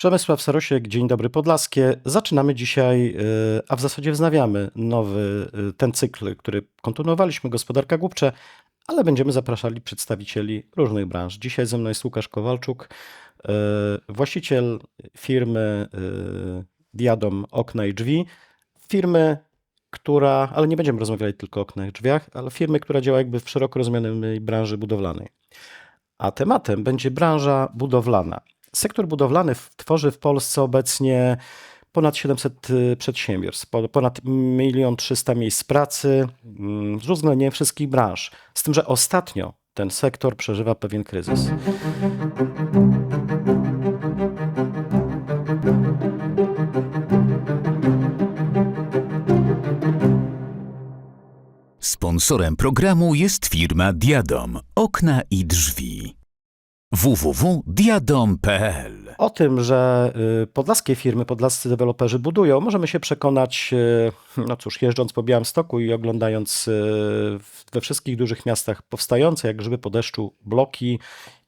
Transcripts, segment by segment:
Przemysław Sarosiek, Dzień Dobry Podlaskie. Zaczynamy dzisiaj, y, a w zasadzie wznawiamy nowy y, ten cykl, który kontynuowaliśmy, Gospodarka Głupcze, ale będziemy zapraszali przedstawicieli różnych branż. Dzisiaj ze mną jest Łukasz Kowalczuk, y, właściciel firmy Diadom Okna i Drzwi. Firmy, która, ale nie będziemy rozmawiali tylko o oknach i drzwiach, ale firmy, która działa jakby w szeroko rozumianej branży budowlanej. A tematem będzie branża budowlana. Sektor budowlany tworzy w Polsce obecnie ponad 700 y, przedsiębiorstw, po- ponad 1 300 miejsc pracy mm, z uwzględnieniem wszystkich branż. Z tym, że ostatnio ten sektor przeżywa pewien kryzys. Sponsorem programu jest firma Diadom Okna i Drzwi. www.diadom.pl O tym, że y, podlaskie firmy, podlascy deweloperzy budują, możemy się przekonać, y, no cóż, jeżdżąc po Białymstoku i oglądając y, we wszystkich dużych miastach powstające, jak grzyby po deszczu, bloki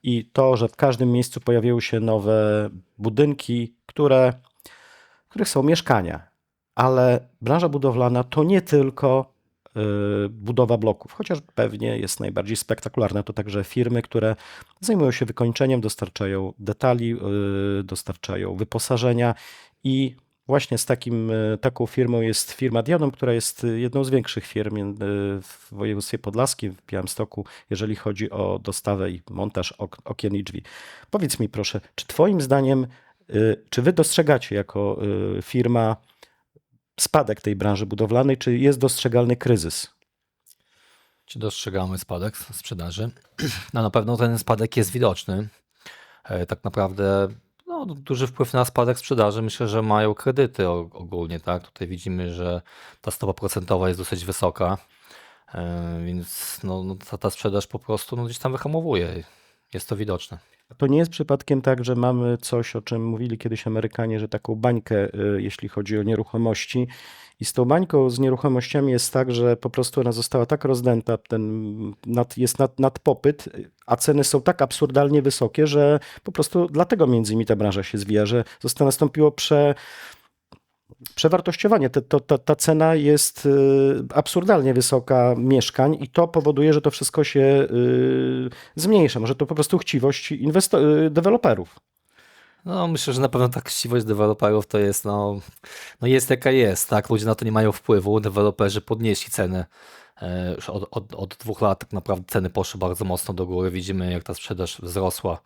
i to, że w każdym miejscu pojawiają się nowe budynki, które, w których są mieszkania. Ale branża budowlana to nie tylko budowa bloków, chociaż pewnie jest najbardziej spektakularna. To także firmy, które zajmują się wykończeniem, dostarczają detali, y, dostarczają wyposażenia i właśnie z takim, y, taką firmą jest firma Diadom, która jest y, jedną z większych firm y, w województwie podlaskim, w Białymstoku, jeżeli chodzi o dostawę i montaż ok- okien i drzwi. Powiedz mi proszę, czy twoim zdaniem, y, czy wy dostrzegacie jako y, firma spadek tej branży budowlanej, czy jest dostrzegalny kryzys? Czy dostrzegamy spadek sprzedaży? No na pewno ten spadek jest widoczny. E, Tak naprawdę no, duży wpływ na spadek sprzedaży myślę, że mają kredyty ogólnie, tak? Tutaj widzimy, że ta stopa procentowa jest dosyć wysoka, e, więc no, no, ta, ta sprzedaż po prostu no, gdzieś tam wyhamowuje. Jest to widoczne. A To nie jest przypadkiem tak, że mamy coś, o czym mówili kiedyś Amerykanie, że taką bańkę, y, jeśli chodzi o nieruchomości. I z tą bańką, z nieruchomościami jest tak, że po prostu ona została tak rozdęta, ten nad, jest nad, nadpopyt, a ceny są tak absurdalnie wysokie, że po prostu dlatego między innymi ta branża się zwija, że nastąpiło prze, przewartościowanie. To, ta, ta cena jest y, absurdalnie wysoka mieszkań i to powoduje, że to wszystko się y, zmniejsza. Może to po prostu chciwość y, deweloperów. No, myślę, że na pewno ta chciwość deweloperów to jest, no, no jest jaka jest, tak? Ludzie na to nie mają wpływu. Deweloperzy podnieśli ceny. e, Już od, od, od dwóch lat tak naprawdę ceny poszły bardzo mocno do góry. Widzimy, jak ta sprzedaż wzrosła e,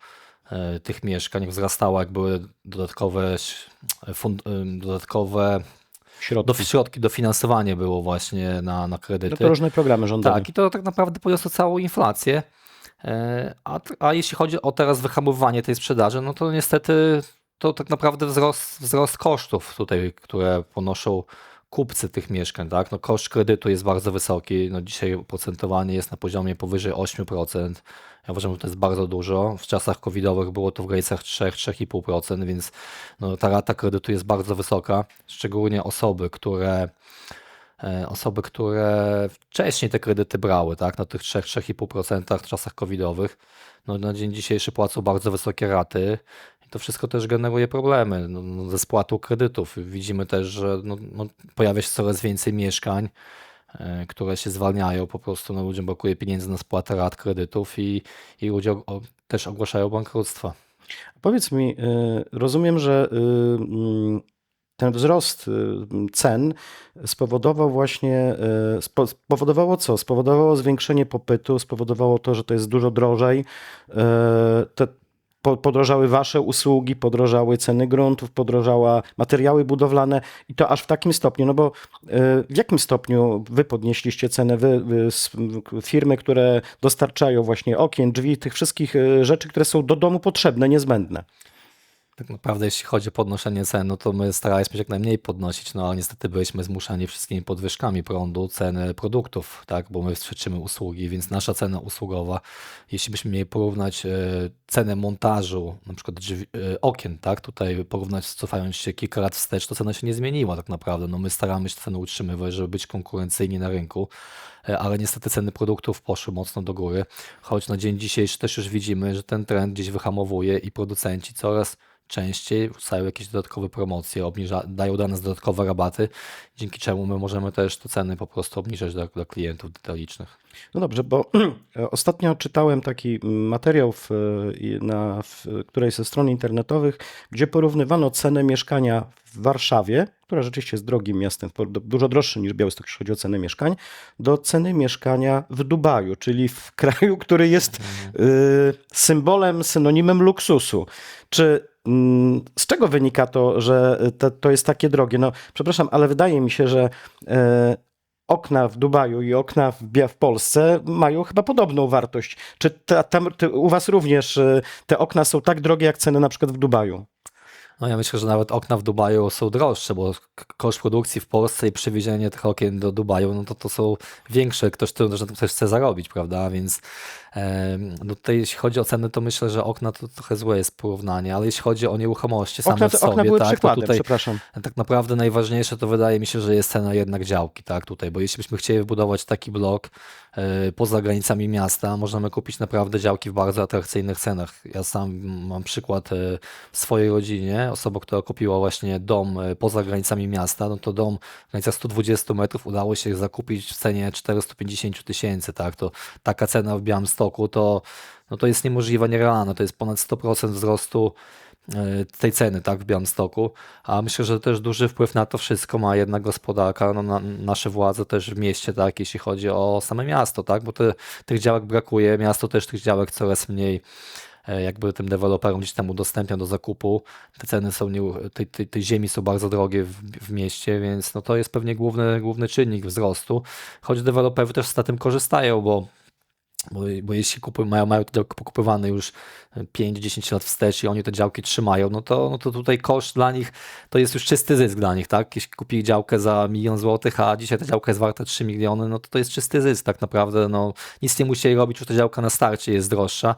tych mieszkań, wzrastała, jak były dodatkowe, ś- fund, em, dodatkowe Środki. do, środki, dofinansowanie było właśnie na, na kredyty. No to różne programy rządowe. Tak, i to tak naprawdę poniosło całą inflację. E, A, a jeśli chodzi o teraz wyhamowywanie tej sprzedaży, no to niestety to tak naprawdę wzrost, wzrost kosztów tutaj, które ponoszą kupcy tych mieszkań, tak? No koszt kredytu jest bardzo wysoki, no dzisiaj oprocentowanie jest na poziomie powyżej 8%. Ja uważam, że to jest bardzo dużo. W czasach covidowych było to w granicach 3-3,5%, więc no, ta rata kredytu jest bardzo wysoka, szczególnie osoby, które e, osoby, które wcześniej te kredyty brały, tak, na tych 3-3,5% w czasach covidowych, no na dzień dzisiejszy płacą bardzo wysokie raty i to wszystko też generuje problemy no, no, ze spłatą kredytów. Widzimy też, że no, no, pojawia się coraz więcej mieszkań, które się zwalniają, po prostu no, ludziom brakuje pieniędzy na spłatę rat kredytów i, i ludzie też ogłaszają bankructwa. Powiedz mi, y, rozumiem, że y, mm, ten wzrost cen spowodował właśnie, spo- spowodowało co? Spowodowało zwiększenie popytu, spowodowało to, że to jest dużo drożej. Po- podrożały wasze usługi, podrożały ceny gruntów, podrożała materiały budowlane i to aż w takim stopniu, no bo y, w jakim stopniu wy podnieśliście cenę, wy, wy firmy, które dostarczają właśnie okien, drzwi, tych wszystkich y, rzeczy, które są do domu potrzebne, niezbędne. Tak naprawdę, jeśli chodzi o podnoszenie cen, no to my staraliśmy się jak najmniej podnosić, no ale niestety byliśmy zmuszani wszystkimi podwyżkami prądu, ceny produktów, tak, bo my świadczymy usługi, więc nasza cena usługowa, jeśli byśmy mieli porównać e, cenę montażu, na przykład drzwi, e, okien, tak, tutaj porównać cofając się kilka lat wstecz, to cena się nie zmieniła tak naprawdę, no my staramy się cenę utrzymywać, żeby być konkurencyjni na rynku, e, ale niestety ceny produktów poszły mocno do góry, choć na dzień dzisiejszy też już widzimy, że ten trend gdzieś wyhamowuje i producenci coraz częściej, rzucają jakieś dodatkowe promocje, obniża, dają dla nas dodatkowe rabaty, dzięki czemu my możemy też te ceny po prostu obniżać dla, dla klientów detalicznych. No dobrze, bo ostatnio czytałem taki materiał w, na w którejś ze stron internetowych, gdzie porównywano cenę mieszkania w Warszawie, która rzeczywiście jest drogim miastem, dużo droższy niż Białystok, jeśli chodzi o cenę mieszkań, do ceny mieszkania w Dubaju, czyli w kraju, który jest y, symbolem, synonimem luksusu. Czy z czego wynika to, że to, to jest takie drogie? No, przepraszam, ale wydaje mi się, że e, okna w Dubaju i okna w, Polsce mają chyba podobną wartość. Czy ta, tam, ty, u Was również e, te okna są tak drogie jak ceny na przykład w Dubaju? No ja myślę, że nawet okna w Dubaju są droższe, bo koszt produkcji w Polsce i przewiezienie tych okien do Dubaju, no to to są większe. Ktoś tym też chce zarobić, prawda? Więc no tutaj jeśli chodzi o ceny, to myślę, że okna to trochę złe jest porównanie, ale jeśli chodzi o nieruchomości same Okna, w sobie, okna były tak, to tutaj przepraszam. tak naprawdę najważniejsze to wydaje mi się, że jest cena jednak działki, tak, tutaj, bo jeśli byśmy chcieli wybudować taki blok e, poza granicami miasta, możemy kupić naprawdę działki w bardzo atrakcyjnych cenach. Ja sam mam przykład e, w swojej rodzinie, osoba, która kupiła właśnie dom e, poza granicami miasta, no to dom w granicach 120 metrów udało się zakupić w cenie 450 tysięcy, tak, to taka cena w Białymstoku to, no to jest niemożliwa, nierealna, to jest ponad 100% wzrostu e, tej ceny, tak, w Białymstoku, a myślę, że też duży wpływ na to wszystko ma jednak gospodarka, no, na, nasze władze też w mieście, tak, jeśli chodzi o same miasto, tak, bo te, tych działek brakuje, miasto też tych działek coraz mniej e, jakby tym deweloperom gdzieś tam udostępnia do zakupu. Te ceny są nie, tej, tej, tej ziemi są bardzo drogie w, w mieście, więc no to jest pewnie główny, główny czynnik wzrostu, choć deweloperzy też z tym korzystają, bo bo, bo jeśli kupują, mają, mają te działki pokupywane już 5-10 lat wstecz i oni te działki trzymają, no to, no to tutaj koszt dla nich to jest już czysty zysk dla nich, tak? Jeśli kupili działkę za milion złotych, a dzisiaj ta działka jest warta 3 miliony, no to to jest czysty zysk tak naprawdę. No, nic nie musieli robić, już ta działka na starcie jest droższa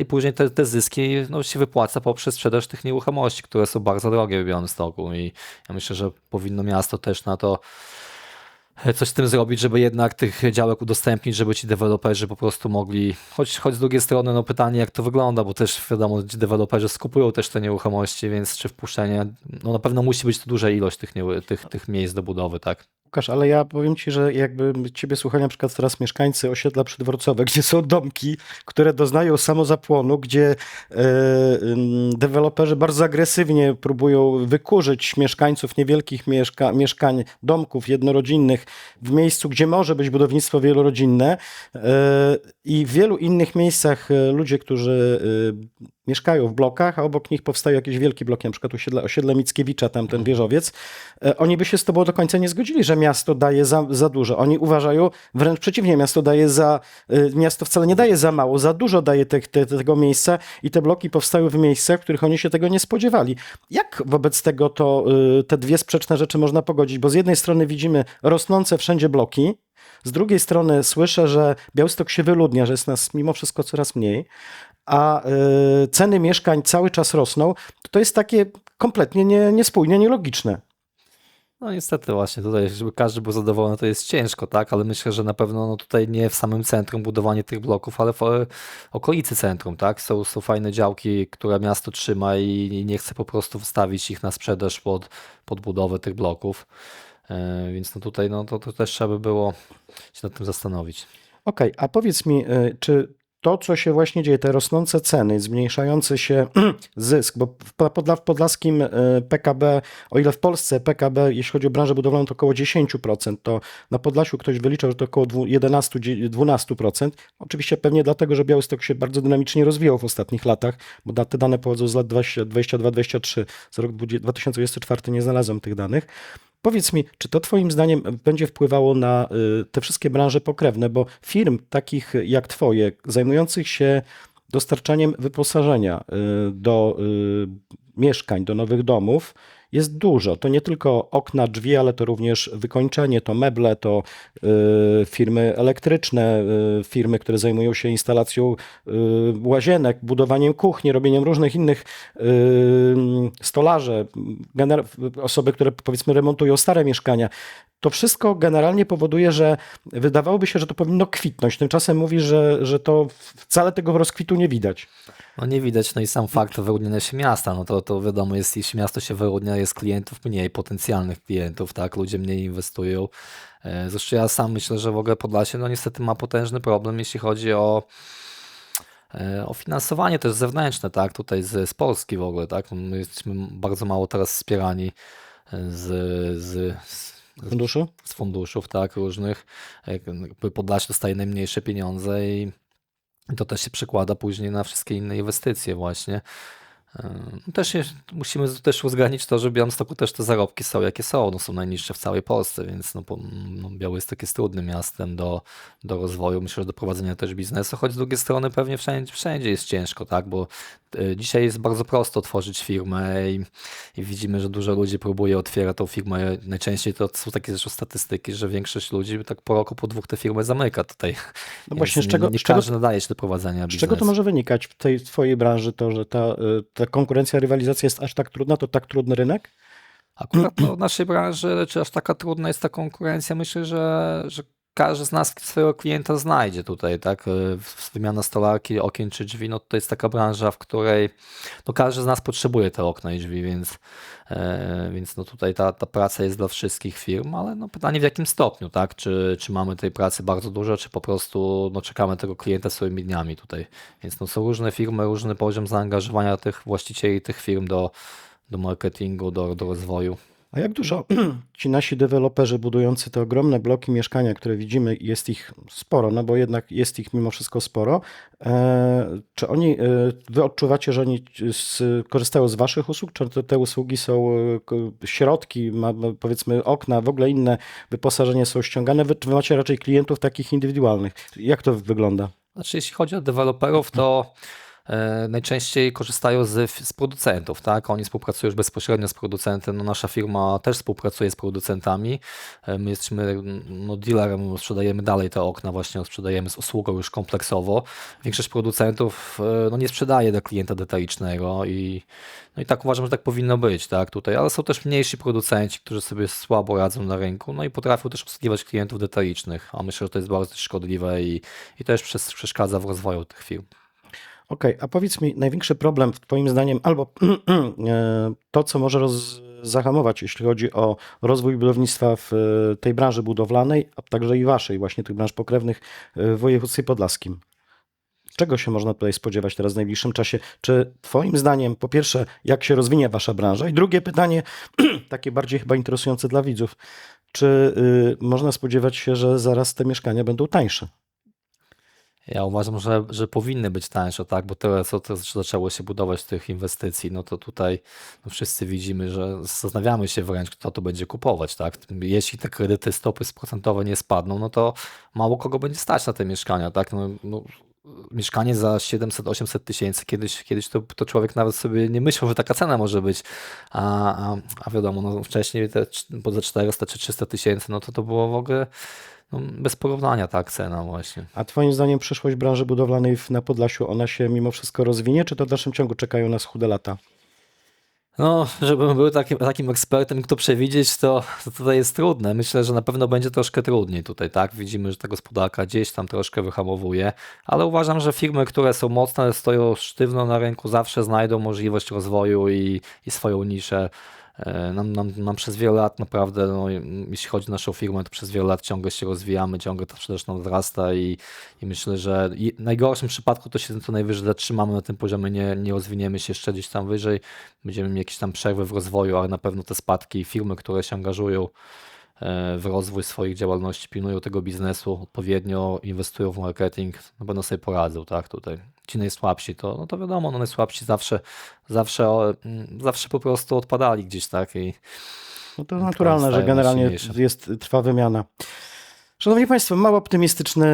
i później te, te zyski no, się wypłaca poprzez sprzedaż tych nieruchomości, które są bardzo drogie w Białymstoku i ja myślę, że powinno miasto też na to coś z tym zrobić, żeby jednak tych działek udostępnić, żeby ci deweloperzy po prostu mogli, choć, choć z drugiej strony no pytanie jak to wygląda, bo też wiadomo, deweloperzy skupują też te nieruchomości, więc czy wpuszczenie, no na pewno musi być to duża ilość tych, tych, tych miejsc do budowy, tak? Łukasz, ale ja powiem Ci, że jakby Ciebie słuchali na przykład teraz mieszkańcy osiedla przydworcowe, gdzie są domki, które doznają samozapłonu, gdzie e, deweloperzy bardzo agresywnie próbują wykurzyć mieszkańców niewielkich mieszka mieszkań, domków jednorodzinnych w miejscu, gdzie może być budownictwo wielorodzinne e, i w wielu innych miejscach e, ludzie, którzy mieszkają w blokach, a obok nich powstają jakieś wielkie bloki, na przykład osiedle, osiedle Mickiewicza, tam ten wieżowiec, e, oni by się z tobą do końca nie zgodzili, że miasto daje za, za dużo. Oni uważają wręcz przeciwnie, miasto daje za, e, miasto wcale nie daje za mało, za dużo daje te, te, tego miejsca i te bloki powstały w miejscach, w których oni się tego nie spodziewali. Jak wobec tego to e, te dwie sprzeczne rzeczy można pogodzić? Bo z jednej strony widzimy rosnące wszędzie bloki, z drugiej strony słyszę, że Białystok się wyludnia, że jest nas mimo wszystko coraz mniej, a y, ceny mieszkań cały czas rosną, to, to jest takie kompletnie nie, niespójne, nielogiczne. No niestety właśnie tutaj, żeby każdy był zadowolony, to jest ciężko, tak? Ale myślę, że na pewno no, tutaj nie w samym centrum budowanie tych bloków, ale w e, okolicy centrum, tak? Są, są fajne działki, które miasto trzyma i, nie chce po prostu wstawić ich na sprzedaż pod, pod budowę tych bloków. E, więc no tutaj no, to, to też trzeba by było się nad tym zastanowić. Okej, a powiedz mi, y, czy to, co się właśnie dzieje, te rosnące ceny, zmniejszający się zysk, bo w Podla- w podlaskim y, PKB, o ile w Polsce PKB, jeśli chodzi o branżę budowlaną, to około 10%, to na Podlasiu ktoś wyliczał, że to około 11-12%. Oczywiście pewnie dlatego, że Białystok się bardzo dynamicznie rozwijał w ostatnich latach, bo te dane pochodzą z lat 22-23, za rok 2024 nie znalazłem tych danych. Powiedz mi, czy to Twoim zdaniem będzie wpływało na y, te wszystkie branże pokrewne, bo firm takich jak Twoje, zajmujących się dostarczaniem wyposażenia y, do y, mieszkań, do nowych domów, jest dużo. To nie tylko okna, drzwi, ale to również wykończenie, to meble, to y, firmy elektryczne, y, firmy, które zajmują się instalacją y, łazienek, budowaniem kuchni, robieniem różnych innych y, stolarze, osoby, które powiedzmy remontują stare mieszkania. To wszystko generalnie powoduje, że wydawałoby się, że to powinno kwitnąć. Tymczasem mówi, że, że to wcale tego rozkwitu nie widać. No nie widać, no i sam fakt wyłudnienia się miasta, no to, to wiadomo jest, jeśli miasto się wyłudnia, jest klientów mniej, potencjalnych klientów, tak, ludzie mniej inwestują. E, Zresztą ja sam myślę, że w ogóle Podlasie, no niestety ma potężny problem, jeśli chodzi o e, o finansowanie też zewnętrzne, tak, tutaj z, z Polski w ogóle, tak, my jesteśmy bardzo mało teraz wspierani e, z, z, z Funduszu? z funduszów, tak, różnych. Jakby Podlasie dostaje najmniejsze pieniądze i to też się przekłada później na wszystkie inne inwestycje właśnie. Ym, Też się, musimy z- też uwzględnić to, że w Białymstoku też te zarobki są jakie są, no są najniższe w całej Polsce, więc no, no Białystok jest trudnym miastem do, do rozwoju, myślę, że do prowadzenia też biznesu, choć z drugiej strony pewnie wszędzie, wszędzie jest ciężko, tak, bo y, dzisiaj jest bardzo prosto otworzyć firmę i, i widzimy, że dużo ludzi próbuje otwierać tą firmę. Najczęściej to są takie zresztą statystyki, że większość ludzi tak po roku, po dwóch te firmy zamyka tutaj. No właśnie, z nie- czego- nie z czego- każdy nadaje się do prowadzenia Z biznesu. czego to może wynikać w tej twojej branży, to, że ta, y, konkurencja, rywalizacja jest aż tak trudna, to tak trudny rynek? Akurat w naszej branży, czy aż taka trudna jest ta konkurencja, myślę, że, że każdy z nas swojego klienta znajdzie tutaj, tak? Y, Wymiana stolarki, okien czy drzwi, no to jest taka branża, w której no każdy z nas potrzebuje te okna i drzwi, więc, e, więc no tutaj ta, ta praca jest dla wszystkich firm, ale no pytanie w jakim stopniu, tak? Czy, czy mamy tej pracy bardzo dużo, czy po prostu no, czekamy tego klienta swoimi dniami tutaj. Więc no, są różne firmy, różny poziom zaangażowania tych właścicieli tych firm do, do marketingu, do, do rozwoju. A jak dużo ci nasi deweloperzy budujący te ogromne bloki mieszkania, które widzimy, jest ich sporo, no bo jednak jest ich mimo wszystko sporo. E, czy oni, e, wy odczuwacie, że oni korzystają z waszych usług, czy te, usługi są, e, środki, powiedzmy okna, w ogóle inne wyposażenie są ściągane, wy, wy macie raczej klientów takich indywidualnych? Jak to wygląda? Znaczy, jeśli chodzi o deweloperów, to najczęściej korzystają z, z producentów, tak? Oni współpracują już bezpośrednio z producentem. No, nasza firma też współpracuje z producentami. E, my jesteśmy no, dealerem, sprzedajemy dalej te okna, właśnie sprzedajemy z usługą już kompleksowo. Większość producentów e, no, nie sprzedaje dla klienta detalicznego i, no i tak uważam, że tak powinno być, tak? Tutaj, ale są też mniejsi producenci, którzy sobie słabo radzą na rynku, no i potrafią też obsługiwać klientów detalicznych, a myślę, że to jest bardzo szkodliwe i, i też przeszkadza w rozwoju tych firm. Okej, a powiedz mi, największy problem Twoim zdaniem, albo e, to, co może roz, zahamować, jeśli chodzi o rozwój budownictwa w e, tej branży budowlanej, a także i Waszej, właśnie tych branż pokrewnych e, w województwie podlaskim. Czego się można tutaj spodziewać teraz w najbliższym czasie? Czy Twoim zdaniem, po pierwsze, jak się rozwinie Wasza branża? I drugie pytanie, takie bardziej chyba interesujące dla widzów, czy y, można spodziewać się, że zaraz te mieszkania będą tańsze? Ja uważam, że, że powinny być tańsze, tak, bo tyle, co to zaczęło się budować tych inwestycji, no to tutaj no wszyscy widzimy, że zastanawiamy się wręcz, kto to będzie kupować, tak. Jeśli te kredyty, stopy procentowe nie spadną, no to mało kogo będzie stać na te mieszkania, tak. No, no, mieszkanie za 700-800 tysięcy, kiedyś, kiedyś to, to człowiek nawet sobie nie myślał, że taka cena może być, a, a, a wiadomo, no wcześniej te za 400 czy 300 tysięcy, no to to było w ogóle no, bez porównania tak cena właśnie. A Twoim zdaniem przyszłość branży budowlanej na Podlasiu, ona się mimo wszystko rozwinie, czy to w dalszym ciągu czekają nas chude lata? No, żebym był takim, takim ekspertem, kto przewidzieć, to, to tutaj jest trudne. Myślę, że na pewno będzie troszkę trudniej tutaj, tak? Widzimy, że ta gospodarka gdzieś tam troszkę wyhamowuje, ale uważam, że firmy, które są mocne, stoją sztywno na rynku, zawsze znajdą możliwość rozwoju i, i swoją niszę. E, Nam, nam, nam przez wiele lat naprawdę, no, i- jeśli chodzi o naszą firmę, to przez wiele lat ciągle się rozwijamy, ciągle ta sprzedaż nam wzrasta i, i myślę, że i w najgorszym przypadku to się co najwyżej zatrzymamy na tym poziomie, nie, nie rozwiniemy się jeszcze gdzieś tam wyżej, będziemy mieli jakieś tam przerwy w rozwoju, ale na pewno te spadki firmy, które się angażują w rozwój swoich działalności, pilnują tego biznesu, odpowiednio inwestują w marketing, no będą sobie poradzą, tak, tutaj. Ci najsłabsi, to, no to wiadomo, no najsłabsi zawsze, zawsze, mm, zawsze po prostu odpadali gdzieś, tak, i No to naturalne, że generalnie jest, trwa wymiana. Szanowni Państwo, mało optymistyczny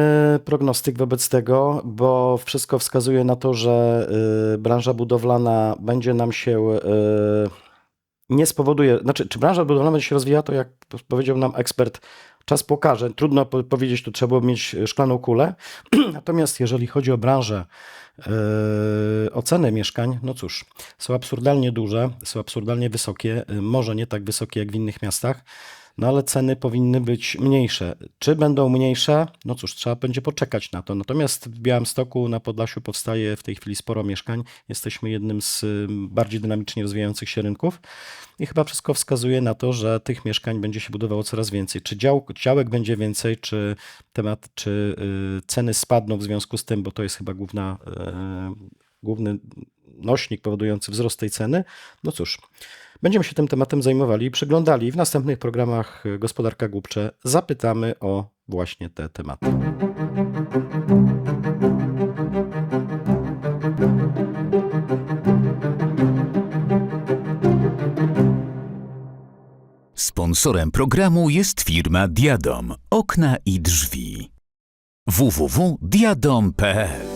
prognostyk wobec tego, bo wszystko wskazuje na to, że y, branża budowlana będzie nam się y, nie spowoduje, znaczy, czy branża budowlana będzie się rozwijała, to jak powiedział nam ekspert, czas pokaże. Trudno po- powiedzieć, tu trzeba mieć szklaną kulę. Natomiast jeżeli chodzi o branżę, e, oceny mieszkań, no cóż, są absurdalnie duże, są absurdalnie wysokie, e, może nie tak wysokie jak w innych miastach, no ale ceny powinny być mniejsze. Czy będą mniejsze? No cóż, trzeba będzie poczekać na to. Natomiast w Białymstoku na Podlasiu powstaje w tej chwili sporo mieszkań. Jesteśmy jednym z bardziej dynamicznie rozwijających się rynków i chyba wszystko wskazuje na to, że tych mieszkań będzie się budowało coraz więcej. Czy dział, działek będzie więcej, czy temat, czy y, ceny spadną w związku z tym, bo to jest chyba główna, y, główny nośnik powodujący wzrost tej ceny. No cóż, będziemy się tym tematem zajmowali i przyglądali. W następnych programach Gospodarka Głupcze zapytamy o właśnie te tematy. Sponsorem programu jest firma Diadom. Okna i drzwi. www.diadom.pl